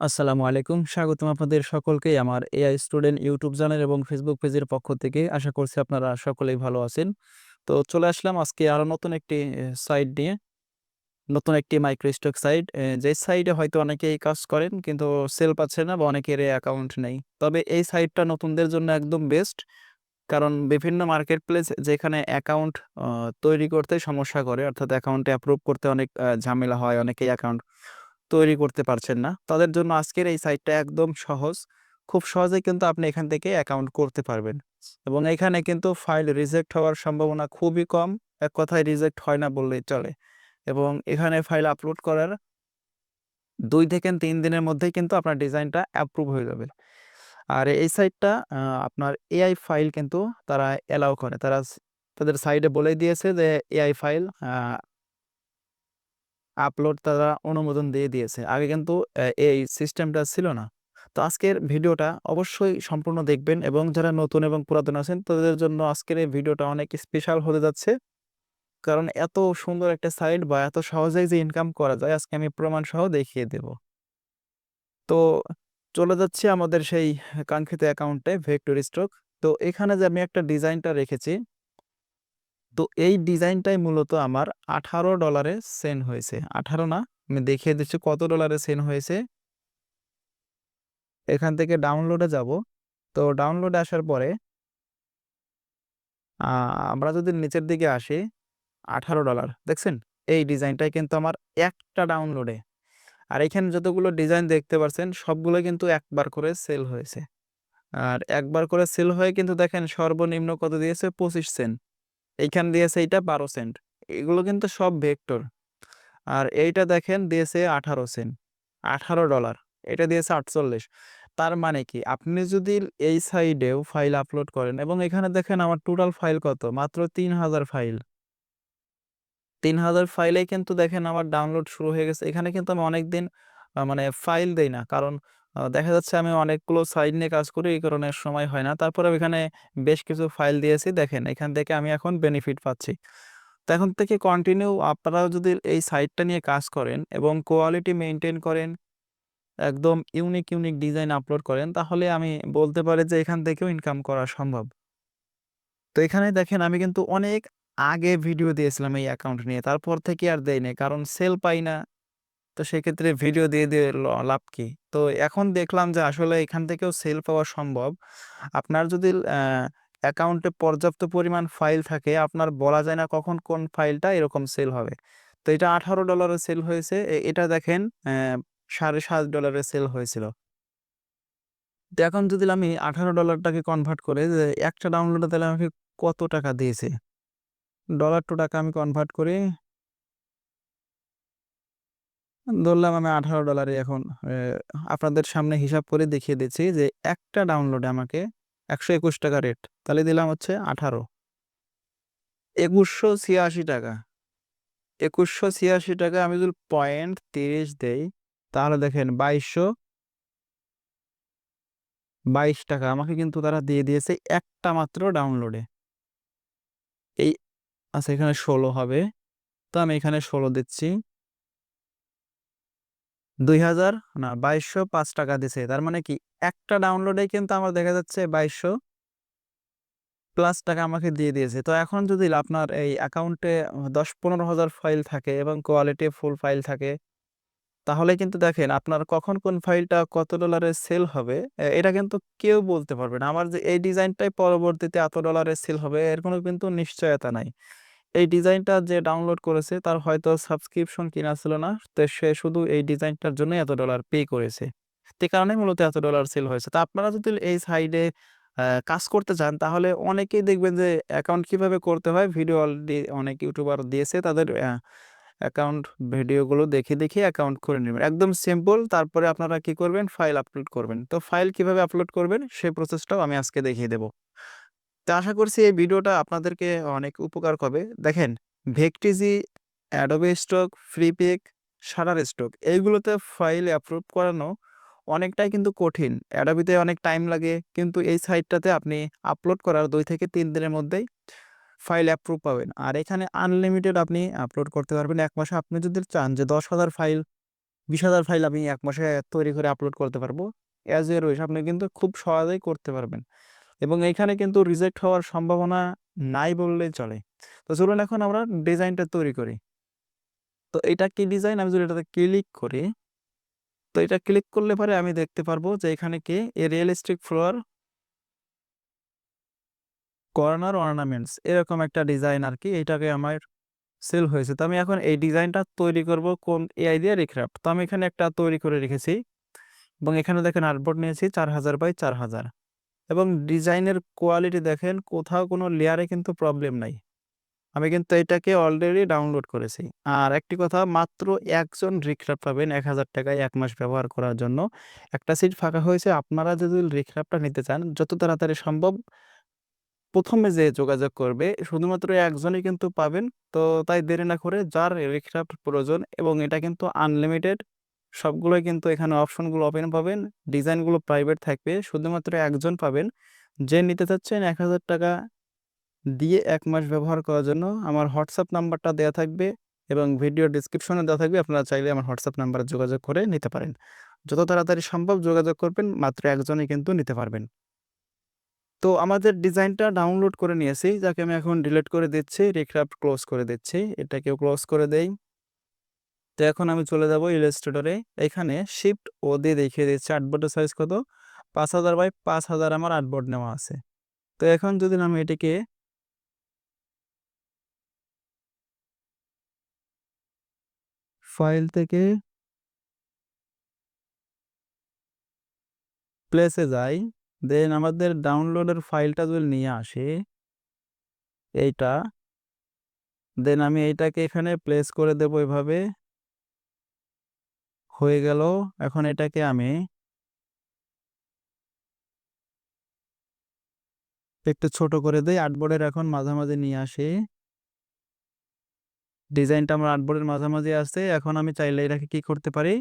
আসসালামু আলাইকুম। স্বাগতম আপনাদের সকলকেই আমার এআই স্টুডেন্ট ইউটিউব চ্যানেল এবং ফেসবুক পেজের পক্ষ থেকে। আশা করছি আপনারা সকলেই ভালো আছেন। তো চলে আসলাম আজকে আরও নতুন একটি সাইট নিয়ে। নতুন একটি মাইক্রো স্টক সাইট। যে সাইটে হয়তো অনেকেই কাজ করেন কিন্তু সেল পাচ্ছে না বা অনেকের অ্যাকাউন্ট নেই। তবে এই সাইটটা নতুনদের জন্য একদম বেস্ট। কারণ বিভিন্ন মার্কেট প্লেস যেখানে অ্যাকাউন্ট তৈরি করতে সমস্যা করে, অর্থাৎ অ্যাকাউন্টে অ্যাপ্রুভ করতে অনেক ঝামেলা হয়। অনেকেই অ্যাকাউন্ট তৈরি করতে পারছেন না। তাদের জন্য আজকের এই সাইটটা একদম সহজ। খুব সহজেই কিন্তু আপনি এখান থেকে অ্যাকাউন্ট করতে পারবেন। এবং এখানে কিন্তু ফাইল রিজেক্ট হওয়ার সম্ভাবনা খুবই কম। এক কথায় রিজেক্ট হয় না বললেই চলে। এবং এখানে ফাইল আপলোড করার দুই থেকে তিন দিনের মধ্যেই কিন্তু আপনার ডিজাইনটা অ্যাপ্রুভ হয়ে যাবে। আর এই সাইটটা আপনার এআই ফাইল কিন্তু তারা অ্যালাউ করে। তারা তাদের সাইডে বলে দিয়েছে যে এআই ফাইল আপলোড তারা অনুমোদন দিয়ে দিয়েছে। আগে কিন্তু এই সিস্টেমটা ছিল না। তো আজকের ভিডিওটা অবশ্যই সম্পূর্ণ দেখবেন এবং যারা নতুন এবং পুরাতন আছেন, তাদের জন্য আজকের এই ভিডিওটা অনেক স্পেশাল হতে যাচ্ছে। কারণ এত সুন্দর একটা সাইট বা এত সহজেই যে ইনকাম করা যায়, আজকে আমি প্রমাণ সহ দেখিয়ে দেব। তো চলে যাচ্ছি আমাদের সেই কাঙ্ক্ষিত অ্যাকাউন্টে ভেক্টর স্টক। তো এখানে যে আমি একটা ডিজাইনটা রেখেছি তো এই ডিজাইনটাই মূলত আমার $18 এ সেল হয়েছে। 18 না, আমি দেখিয়ে দিচ্ছি কত ডলারে সেল হয়েছে। এখান থেকে ডাউনলোডে যাব। তো ডাউনলোডে আসার পরে আমরা যদি নিচের দিকে আসি, $18 দেখছেন? এই ডিজাইনটাই কিন্তু আমার একটা ডাউনলোডে। আর এখানে যতগুলো ডিজাইন দেখতে পারছেন সবগুলো কিন্তু একবার করে সেল হয়েছে। আর একবার করে সেল হয়ে কিন্তু দেখেন সর্বনিম্ন কত দিয়েছে 25 সেন্ট। এইখানে দিয়েছে এইটা 12 সেন্ট। এগুলো কিন্তু সব ভেক্টর। আর এইটা দেখেন দিয়েছে 18 সেন্ট। $18 এটা দিয়েছে 48 তার মানে কি? আপনি যদি এই সাইডেও ফাইল আপলোড করেন এবং এখানে দেখেন আমার টোটাল ফাইল কত? মাত্র ৩০০০ ফাইল। ৩০০০ ফাইলেই কিন্তু দেখেন আমার ডাউনলোড শুরু হয়ে গেছে। এখানে কিন্তু আমি অনেকদিন মানে ফাইল দেই না। কারণ দেখা যাচ্ছে আমি অনেকগুলো সাইট নিয়ে কাজ করি এই কারণে সময় হয় না। তারপরে এখানে বেশ কিছু ফাইল দিয়েছি দেখেন এখান থেকে আমি এখন বেনিফিট পাচ্ছি। তো এখন থেকে কন্টিনিউ আপনারাও যদি এই সাইটটা নিয়ে কাজ করেন এবং কোয়ালিটি মেনটেন করেন, একদম ইউনিক, ইউনিক ডিজাইন আপলোড করেন তাহলে আমি বলতে পারি যে এখান থেকেও ইনকাম করা সম্ভব। তো এখানে দেখেন আমি কিন্তু অনেক আগে ভিডিও দিয়েছিলাম এই অ্যাকাউন্ট নিয়ে। তারপর থেকে আর নাই। কারণ সেল পাই না। তো সেক্ষেত্রে ভিডিও দিয়ে, দিয়ে লাভ কি? তো এখন দেখলাম যে আসলে এখান থেকেও সেল পাওয়া সম্ভব। আপনার যদি অ্যাকাউন্টে পর্যাপ্ত পরিমাণ ফাইল থাকে আপনার বলা যায় না কখন কোন ফাইলটা এরকম সেল হবে। তো এটা $18 এ সেল হয়েছে। এটা দেখেন অ্যা $7.5 এ সেল হয়েছিল। তো এখন যদি আমি আঠারো ডলারটাকে কনভার্ট করে যে একটা ডাউনলোডে তাহলে আমাকে কত টাকা দিয়েছে? ডলার টু টাকা আমি কনভার্ট করি। ধরলাম আমি $18 ই এখন আপনাদের সামনে হিসাব করে দেখিয়ে দিচ্ছি যে একটা ডাউনলোডে আমাকে ৳১২১ রেট। তাহলে দিলাম হচ্ছে 18 ৳২১৮৬ ৳২১৮৬ আমি যদি পয়েন্ট ৩০ দেই, তাহলে দেখেন ২২০০ ৳২২ আমাকে কিন্তু তারা দিয়ে দিয়েছে একটা মাত্র ডাউনলোডে। এই আচ্ছা এখানে ১৬ হবে। তো আমি এখানে ১৬ দিচ্ছি। ২০০০ না ৳২২০৫ দিছে। তার মানে কি একটা ডাউনলোডেই কিন্তু আমার দেখা যাচ্ছে ২২০০ প্লাস টাকা আমাকে দিয়ে দিয়েছে। তো এখন যদি আপনার এই অ্যাকাউন্টে ১০-১৫ হাজার ফাইল থাকে এবং কোয়ালিটি ফুল ফাইল থাকে, তাহলে কিন্তু দেখেন আপনার কখন কোন ফাইলটা কত ডলারে সেল হবে এটা কিন্তু কেউ বলতে পারবে না। আমার যে এই ডিজাইনটাই পরবর্তীতে এত ডলারে সেল হবে এর কোনো কিন্তু নিশ্চয়তা নাই। এই ডিজাইনটা যে ডাউনলোড করেছে তার হয়তো সাবস্ক্রিপশন কিনা ছিল না। তো সে শুধু এই ডিজাইনটার জন্যই এত ডলার পে করেছে। তে কারণে মূলত এত ডলার সেল হয়েছে। তো আপনারা যদি এই সাইডে কাজ করতে চান তাহলে অনেকেই দেখবেন যে অ্যাকাউন্ট কীভাবে করতে হয় ভিডিও অলরেডি অনেক ইউটিউবার দিয়েছে তাদের অ্যাকাউন্ট ভিডিওগুলো দেখে, দেখে অ্যাকাউন্ট করে নেবেন একদম সিম্পল তারপরে আপনারা কি করবেন ফাইল আপলোড করবেন। তো ফাইল কীভাবে আপলোড করবেন সেই প্রসেসটাও আমি আজকে দেখিয়ে দেব। তো আশা করছি এই ভিডিওটা আপনাদেরকে অনেক উপকার হবে। দেখেন Vecteezy, Adobe stock, Freepik, Shutterstock এইগুলোতে ফাইল অ্যাপ্রুভ করানো অনেকটাই কিন্তু কঠিন। অ্যাডোবিতে অনেক টাইম লাগে কিন্তু এই সাইটটাতে আপনি আপলোড করার দুই থেকে তিন দিনের মধ্যেই ফাইল অ্যাপ্রুভ পাবেন। আর এখানে আনলিমিটেড আপনি আপলোড করতে পারবেন। এক মাসে আপনি যদি চান যে ১০,০০০ ফাইল বিশ হাজার ফাইল আমি এক মাসে তৈরি করে আপলোড করতে পারব অ্যাজ এ রয়েছে আপনি কিন্তু খুব সহজেই করতে পারবেন এবং এইখানে কিন্তু রিজেক্ট হওয়ার সম্ভাবনা নাই বললেই চলে। তো চলুন এখন আমরা ডিজাইনটা তৈরি করি। তো এটা কি ডিজাইন আমি যদি এটাতে ক্লিক করি, তো এটা ক্লিক করলে পরে আমি দেখতে পারব যে এখানে কি a realistic floor corner ornaments এরকম একটা ডিজাইন আর কি এটাকে আমার সেল হয়েছে। তো আমি এখন এই ডিজাইনটা তৈরি করব কোন এআই দিয়ে রিক্রাফট তো আমি এখানে একটা তৈরি করে রেখেছি এবং এখানে দেখেন আর্টবোর্ড নিয়েছি চার হাজার বাই চার হাজার। এবং ডিজাইনের কোয়ালিটি দেখেন, কোথাও কোনো লেয়ারে কিন্তু প্রবলেম নাই। আমি কিন্তু এটাকে অলরেডি ডাউনলোড করেছি। আর একটি কথা, মাত্র একজন রিক্রাফট পাবেন এক হাজার টাকায় এক মাস ব্যবহার করার জন্য। একটা সিট ফাঁকা হয়েছে, আপনারা যদি রিক্রাফটটা নিতে চান, যত তাড়াতাড়ি সম্ভব প্রথমে যে যোগাযোগ করবে, শুধুমাত্র একজনই কিন্তু পাবেন। তো তাই দেরি না করে, যার রিক্রাফট প্রয়োজন এবং এটা কিন্তু আনলিমিটেড সবগুলোই কিন্তু এখানে অপশনগুলো ওপেন পাবেন। ডিজাইনগুলো প্রাইভেট থাকবে। শুধুমাত্র একজন পাবেন। যে নিতে চাচ্ছেন এক হাজার টাকা দিয়ে এক মাস ব্যবহার করার জন্য আমার হোয়াটসঅ্যাপ নাম্বারটা দেওয়া থাকবে এবং ভিডিও ডিসক্রিপশনে দেওয়া থাকবে। আপনারা চাইলে আমার হোয়াটসঅ্যাপ নাম্বারে যোগাযোগ করে নিতে পারেন। যত তাড়াতাড়ি সম্ভব যোগাযোগ করবেন, মাত্র একজনই কিন্তু নিতে পারবেন। তো আমাদের ডিজাইনটা ডাউনলোড করে নিয়েছি। যাকে আমি এখন ডিলিট করে দিচ্ছি রিক্রাফট ক্লোজ করে দিচ্ছি। এটাকেও ক্লোজ করে দেই। তো এখন আমি চলে যাব ইলাস্ট্রেটরে এখানে শিফট ও দিয়ে দেখিয়ে দিচ্ছি আর্টবোর্ডের সাইজ কত? পাঁচ হাজার বাই পাঁচ হাজার আমার আর্টবোর্ড নেওয়া আছে। তো এখন যদি আমি এটিকে ফাইল থেকে প্লেসে যাই দেন আমাদের ডাউনলোডের ফাইলটা যদি নিয়ে আসে, এইটা দেন আমি এইটাকে এখানে প্লেস করে দেব এভাবে। হয়ে গেল। এখন এটাকে আমি একটু ছোট করে দেই। আর্টবোর্ডের এখন মাঝামাঝি নিয়ে আসি। ডিজাইনটা আমার আর্টবোর্ডের মাঝামাঝি আছে। এখন আমি চাইলে এটাকে কি করতে পারি?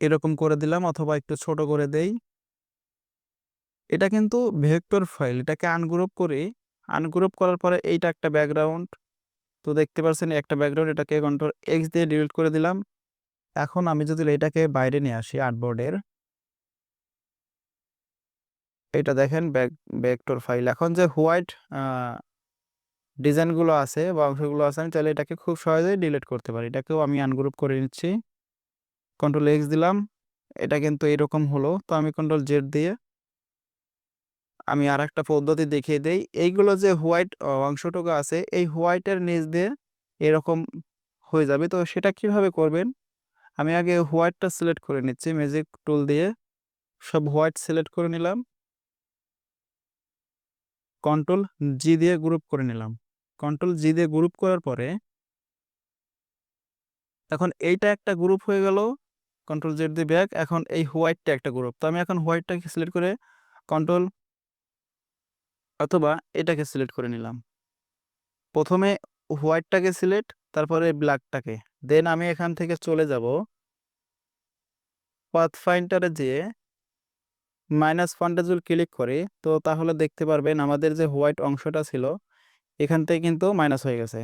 এরকম করে দিলাম অথবা একটু ছোট করে দেই। এটা কিন্তু ভেক্টর ফাইল। এটাকে আনগ্রুপ করে। আনগ্রুপ করার পরে এইটা একটা ব্যাকগ্রাউন্ড। তো দেখতে পাচ্ছেন একটা ব্যাকগ্রাউন্ড এটাকে কন্ট্রোল এক্স দিয়ে ডিলিট করে দিলাম। এখন আমি যদি এটাকে বাইরে নিয়ে আসি আর্টবোর্ডের এটা দেখেন ব্যাক ব্যাকটোর ফাইল এখন যে হোয়াইট ডিজাইনগুলো আছে বা অংশগুলো আছে, আমি তাহলে এটাকে খুব সহজেই ডিলিট করতে পারি। এটাকেও আমি আনগ্রুপ করে নিচ্ছি। কন্ট্রোল এক্স দিলাম। এটা কিন্তু এরকম হলো। তো আমি কন্ট্রোল জেড দিয়ে আমি আর একটা পদ্ধতি দেখিয়ে দেই। এইগুলো যে হোয়াইট অংশটুকু আছে, এই হোয়াইটের নিচ দিয়ে এরকম হয়ে যাবে। তো সেটা কীভাবে করবেন? আমি আগে হোয়াইটটা সিলেক্ট করে নিচ্ছি, ম্যাজিক টুল দিয়ে। সব হোয়াইট সিলেক্ট করে নিলাম। কন্ট্রোল জি দিয়ে গ্রুপ করে নিলাম। কন্ট্রোল জি দিয়ে গ্রুপ করার পরে এখন এইটা একটা গ্রুপ হয়ে গেল, কন্ট্রোল জেড দিয়ে ব্যাক। এখন এই হোয়াইটটা একটা গ্রুপ। তো আমি এখন হোয়াইটটাকে সিলেক্ট করে কন্ট্রোল অথবা এটাকে সিলেক্ট করে নিলাম। প্রথমে হোয়াইটটাকে সিলেক্ট, তারপরে ব্ল্যাকটাকে। দেন আমি এখান থেকে চলে যাব পাথ ফাইন্ডারে যেয়ে মাইনাস ফান্ডে যদি ক্লিক করি। তো তাহলে দেখতে পারবেন আমাদের যে হোয়াইট অংশটা ছিল, এখান থেকে কিন্তু মাইনাস হয়ে গেছে।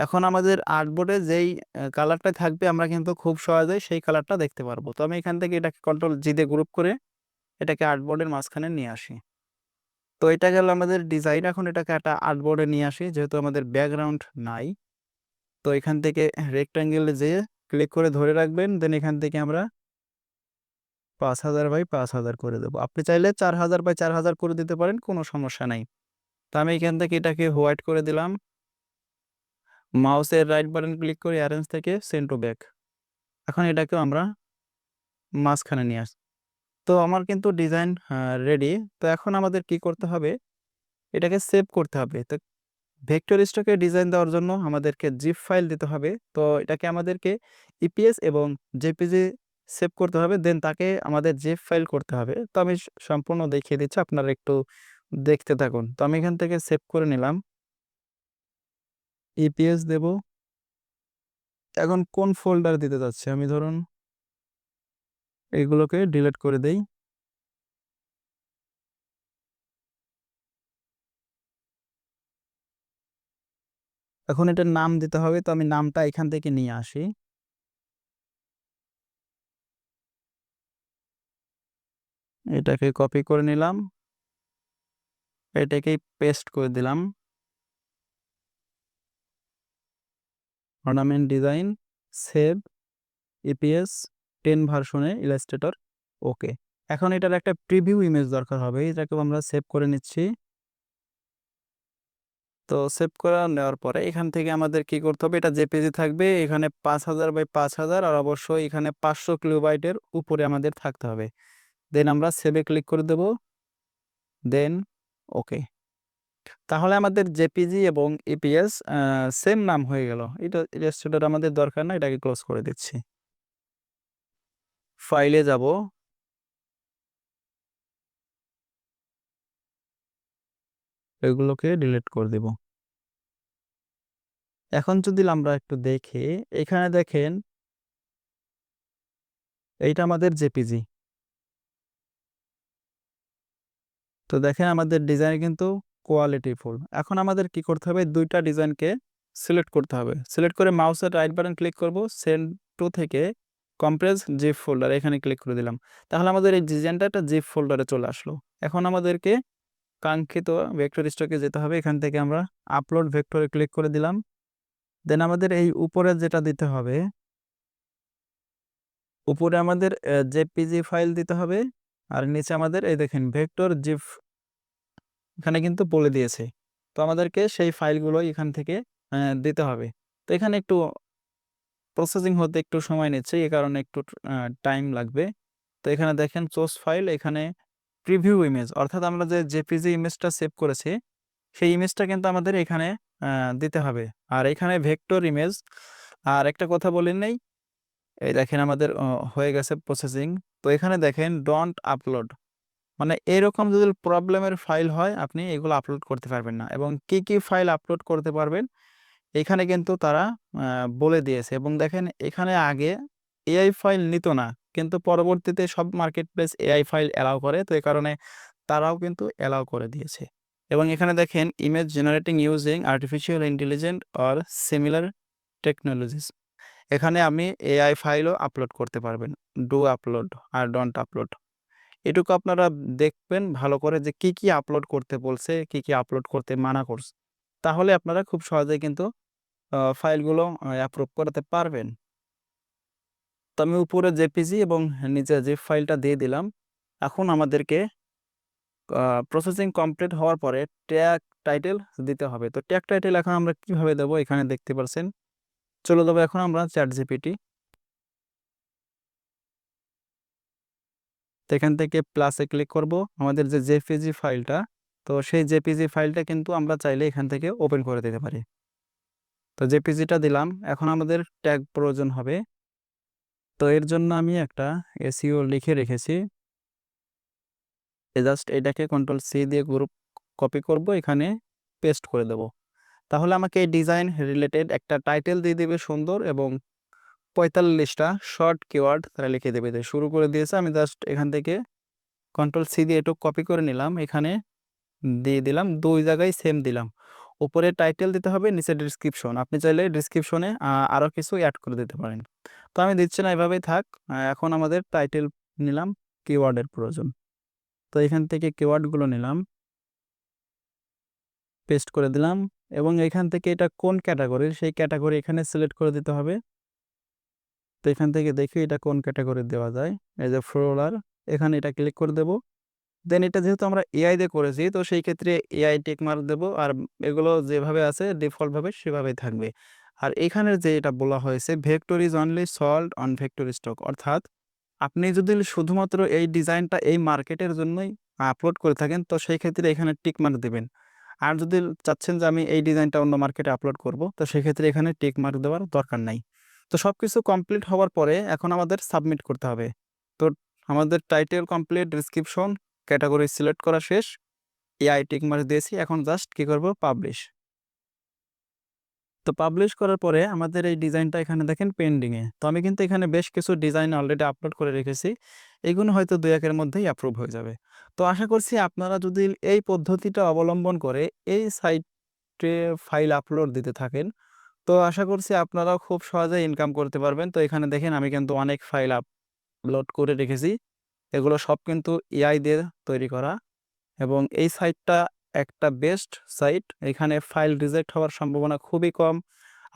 এখন আমাদের আর্টবোর্ডে যেই কালারটা থাকবে আমরা কিন্তু খুব সহজেই সেই কালারটা দেখতে পারব। তো আমি এখান থেকে এটাকে কন্ট্রোল জি দিয়ে গ্রুপ করে এটাকে আর্টবোর্ডের মাঝখানে নিয়ে আসি। তো এটা গেল আমাদের ডিজাইন এখন এটাকে একটা আর্টবোর্ডে নিয়ে আসি, যেহেতু আমাদের ব্যাকগ্রাউন্ড নাই। তো এখান থেকে রেক্টাঙ্গেলে যেয়ে ক্লিক করে ধরে রাখবেন দেন এখান থেকে আমরা পাঁচ হাজার বাই পাঁচ হাজার করে দেবো। আপনি চাইলে চার হাজার বাই চার হাজার করে দিতে পারেন, কোনো সমস্যা নাই। তো আমি এখান থেকে এটাকে হোয়াইট করে দিলাম। মাউসের রাইট বাটন ক্লিক করে অ্যারেঞ্জ থেকে সেন্ড টু ব্যাক এখন এটাকেও আমরা মাঝখানে নিয়ে আস তো আমার কিন্তু ডিজাইন রেডি তো এখন আমাদের কি করতে হবে? এটাকে সেভ করতে হবে। তো ভেক্টর স্টকে ডিজাইন দেওয়ার জন্য আমাদেরকে জিপ ফাইল দিতে হবে। তো এটাকে আমাদেরকে ইপিএস এবং জেপিজি সেভ করতে হবে। দেন তাকে আমাদের জেপ ফাইল করতে হবে। তো আমি সম্পূর্ণ দেখিয়ে দিচ্ছি। আপনারা একটু দেখতে থাকুন। তো আমি এখান থেকে সেভ করে নিলাম। ইপিএস দেব। এখন কোন ফোল্ডার দিতে যাচ্ছে আমি ধরুন এগুলোকে ডিলিট করে দেই। এখন এটার নাম দিতে হবে, তো আমি নামটা এখান থেকে নিয়ে আসি। এটাকে কপি করে নিলাম। এটাকেই পেস্ট করে দিলাম। Ornament design save EPS ten ভার্সনে ইলাস্ট্রেটর, ওকে। এখন এটার একটা প্রিভিউ ইমেজ দরকার হবে এটাকেও আমরা সেভ করে নিচ্ছি। তো সেভ করা নেওয়ার পরে এখান থেকে আমাদের কি করতে হবে, এটা জেপিজি থাকবে, এখানে পাঁচ হাজার বাই পাঁচ হাজার, আর অবশ্যই এখানে পাঁচশো কিলোবাইটের উপরে আমাদের থাকতে হবে। দেন আমরা সেভে ক্লিক করে দেব। দেন ওকে। তাহলে আমাদের জেপিজি এবং ইপিএস সেম নাম হয়ে গেল। এটা ইলাস্ট্রেটর আমাদের দরকার না, এটাকে ক্লোজ করে দিচ্ছি। ফাইলে যাব। এগুলোকে ডিলিট করে দেব। এখন যদি আমরা একটু দেখি, এখানে দেখেন, এইটা আমাদের জেপিজি। তো দেখেন আমাদের ডিজাইন কিন্তু কোয়ালিটি ফুল এখন আমাদের কি করতে হবে? দুইটা ডিজাইনকে সিলেক্ট করতে হবে। সিলেক্ট করে মাউসের রাইট বাটন ক্লিক করব। সেন্ড টু থেকে কম্প্রেস জিপ ফোল্ডার এখানে ক্লিক করে দিলাম। তাহলে আমাদের এই ডিজাইনটা একটা জিপ ফোল্ডারে চলে আসলো। এখন আমাদেরকে কাঙ্ক্ষিত ভেক্টর স্টকে যেতে হবে। এখান থেকে আমরা আপলোড ভেক্টরে ক্লিক করে দিলাম। দেন আমাদের এই উপরে যেটা দিতে হবে, উপরে আমাদের জেপিজি ফাইল দিতে হবে। আর নিচে আমাদের এই দেখেন ভেক্টর জিপ এখানে কিন্তু বলে দিয়েছে। তো আমাদেরকে সেই ফাইলগুলো এখান থেকে দিতে হবে। তো এখানে একটু প্রসেসিং হতে একটু সময় নিচ্ছে এই কারণে একটু টাইম লাগবে। তো এখানে দেখেন সোর্স ফাইল এখানে প্রিভিউ ইমেজ অর্থাৎ আমরা যে জেপিজি ইমেজটা সেভ করেছি, সেই ইমেজটা কিন্তু আমাদের এখানে দিতে হবে। আর এখানে ভেক্টর ইমেজ আর একটা কথা বলেন নেই, এই দেখেন আমাদের হয়ে গেছে প্রসেসিং তো এখানে দেখেন ডোন্ট আপলোড মানে এরকম যদি প্রবলেমের ফাইল হয়, আপনি এগুলো আপলোড করতে পারবেন না। এবং কি কি ফাইল আপলোড করতে পারবেন এখানে কিন্তু তারা বলে দিয়েছে এবং দেখেন এখানে আগে এআই ফাইল নিত না, কিন্তু পরবর্তীতে সব market place AI file allow করে, তো এই কারণে তারাও কিন্তু অ্যালাউ করে দিয়েছে। এবং এখানে দেখেন image generating using artificial intelligent or similar technologies এখানে আমি এআই ফাইলও আপলোড করতে পারবেন ডু আপলোড আর ডন্ট আপলোড এটুকু আপনারা দেখবেন ভালো করে যে কি কি আপলোড করতে বলছে, কি কি আপলোড করতে মানা করছে। তাহলে আপনারা খুব সহজেই কিন্তু ফাইলগুলো অ্যাপ্রুভ করাতে পারবেন। তো আমি উপরে জেপিজি এবং নিচে যে ফাইলটা দিয়ে দিলাম, এখন আমাদেরকে প্রসেসিং কমপ্লিট হওয়ার পরে ট্যাগ টাইটেল দিতে হবে। তো ট্যাগ টাইটেল এখন আমরা কীভাবে দেবো এখানে দেখতে পাচ্ছেন চলে যাব এখন আমরা চ্যাট জিপিটি তো এখান থেকে প্লাসে ক্লিক করব, আমাদের যে জেপিজি ফাইলটা, তো সেই জেপিজি ফাইলটা কিন্তু আমরা চাইলে এখান থেকে ওপেন করে দিতে পারি। তো জেপিজিটা দিলাম, এখন আমাদের ট্যাগ প্রয়োজন হবে। তো এর জন্য আমি একটা এসিও লিখে রেখেছি। জাস্ট এটাকে কন্ট্রোল সি দিয়ে গ্রুপ কপি করব, এখানে পেস্ট করে দেব। তাহলে আমাকে এই ডিজাইন রিলেটেড একটা টাইটেল দিয়ে দেবে সুন্দর এবং পঁয়তাল্লিশটা শর্ট কিওয়ার্ড তারা লিখে দেবে। শুরু করে দিয়েছে, আমি জাস্ট এখান থেকে কন্ট্রোল সি দিয়ে একটু কপি করে নিলাম। এখানে দিয়ে দিলাম, দুই জায়গায় সেম দিলাম। উপরে টাইটেল দিতে হবে, নিচে ডিসক্রিপশন আপনি চাইলে ডিসক্রিপশনে আরও কিছু অ্যাড করে দিতে পারেন। তো আমি দিচ্ছি না, এভাবেই থাক। এখন আমাদের টাইটেল নিলাম কিওয়ার্ডের প্রয়োজন। তো এখান থেকে কিওয়ার্ডগুলো নিলাম। পেস্ট করে দিলাম। এবং এখান থেকে এটা কোন ক্যাটাগরির সেই ক্যাটাগরি এখানে সিলেক্ট করে দিতে হবে। তো এখান থেকে দেখি এটা কোন ক্যাটাগরি দেওয়া যায়। এই যে ফ্লোরার এখানে এটা ক্লিক করে দেব। দেন এটা যেহেতু আমরা এআই দিয়ে করেছি, তো সেই ক্ষেত্রে এআই টেক মার্ক দেবো আর এগুলো যেভাবে আছে ডিফল্টভাবে সেভাবেই থাকবে। আর এখানের যে এটা বলা হয়েছে vector is only sold on vector stock অর্থাৎ আপনি যদি শুধুমাত্র এই ডিজাইনটা এই মার্কেটের জন্যই আপলোড করে থাকেন, তো সেই ক্ষেত্রে এখানে টিক মার্ক দেবেন। আর যদি চাচ্ছেন যে আমি এই ডিজাইনটা অন্য মার্কেটে আপলোড করব, তো সেক্ষেত্রে এখানে টিক মার্ক দেওয়ার দরকার নাই। তো সব কিছু কমপ্লিট হওয়ার পরে এখন আমাদের সাবমিট করতে হবে। তো আমাদের title complete description category select করা শেষ। এআই টিক মার্ক দিয়েছি, এখন জাস্ট কী করব? পাবলিশ তো পাবলিশ করার পরে আমাদের এই ডিজাইনটা এখানে দেখেন পেন্ডিংয়ে তো আমি কিন্তু এখানে বেশ কিছু ডিজাইন অলরেডি আপলোড করে রেখেছি। এগুলো হয়তো দুই একের মধ্যেই অ্যাপ্রুভ হয়ে যাবে। তো আশা করছি আপনারা যদি এই পদ্ধতিটা অবলম্বন করে এই সাইটে ফাইল আপলোড দিতে থাকেন, তো আশা করছি আপনারাও খুব সহজেই ইনকাম করতে পারবেন। তো এখানে দেখেন আমি কিন্তু অনেক ফাইল আপলোড করে রেখেছি। এগুলো সব কিন্তু এআই দিয়ে তৈরি করা এবং এই সাইটটা একটা বেস্ট সাইট এখানে ফাইল রিজেক্ট হওয়ার সম্ভাবনা খুবই কম।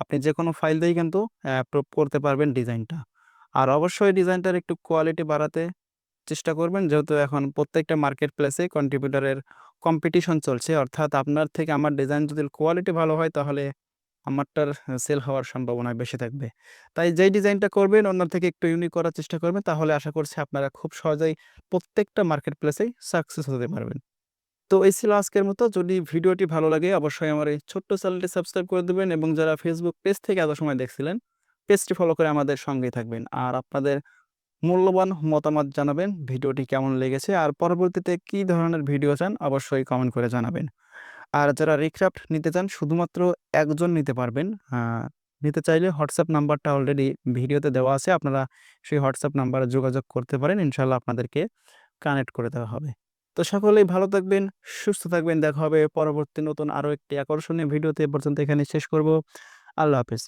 আপনি যে কোনো ফাইল দিয়েই কিন্তু অ্যাপ্রুভ করতে পারবেন ডিজাইনটা আর অবশ্যই ডিজাইনটার একটু কোয়ালিটি বাড়াতে চেষ্টা করবেন, যেহেতু এখন প্রত্যেকটা মার্কেট প্লেসে কন্ট্রিবিউটারের কম্পিটিশন চলছে। অর্থাৎ আপনার থেকে আমার ডিজাইন যদি কোয়ালিটি ভালো হয়, তাহলে আমারটার সেল হওয়ার সম্ভাবনা বেশি থাকবে। তাই যেই ডিজাইনটা করবেন অন্যের থেকে একটু ইউনিক করার চেষ্টা করবেন। তাহলে আশা করছি আপনারা খুব সহজেই প্রত্যেকটা মার্কেট প্লেসেই সাকসেস হতে পারবেন। তো এই ছিল আজকের মতো। যদি ভিডিওটি ভালো লাগে, অবশ্যই আমার এই ছোট্ট চ্যানেলটি সাবস্ক্রাইব করে দেবেন এবং যারা ফেসবুক পেজ থেকে এত সময় দেখছিলেন পেজটি ফলো করে আমাদের সঙ্গেই থাকবেন। আর আপনাদের মূল্যবান মতামত জানাবেন, ভিডিওটি কেমন লেগেছে, আর পরবর্তীতে কী ধরনের ভিডিও চান, অবশ্যই কমেন্ট করে জানাবেন। আর যারা রিক্রাফ্ট নিতে চান, শুধুমাত্র একজন নিতে পারবেন। নিতে চাইলে হোয়াটসঅ্যাপ নাম্বারটা অলরেডি ভিডিওতে দেওয়া আছে। আপনারা সেই হোয়াটসঅ্যাপ নাম্বারে যোগাযোগ করতে পারেন। ইনশাল্লাহ আপনাদেরকে কানেক্ট করে দেওয়া হবে। তো সকলেই ভালো থাকবেন, সুস্থ থাকবেন। দেখা হবে পরবর্তী নতুন আরও একটি আকর্ষণীয় ভিডিওতে। পর্যন্ত এখানে শেষ করব। আল্লাহ হাফেজ।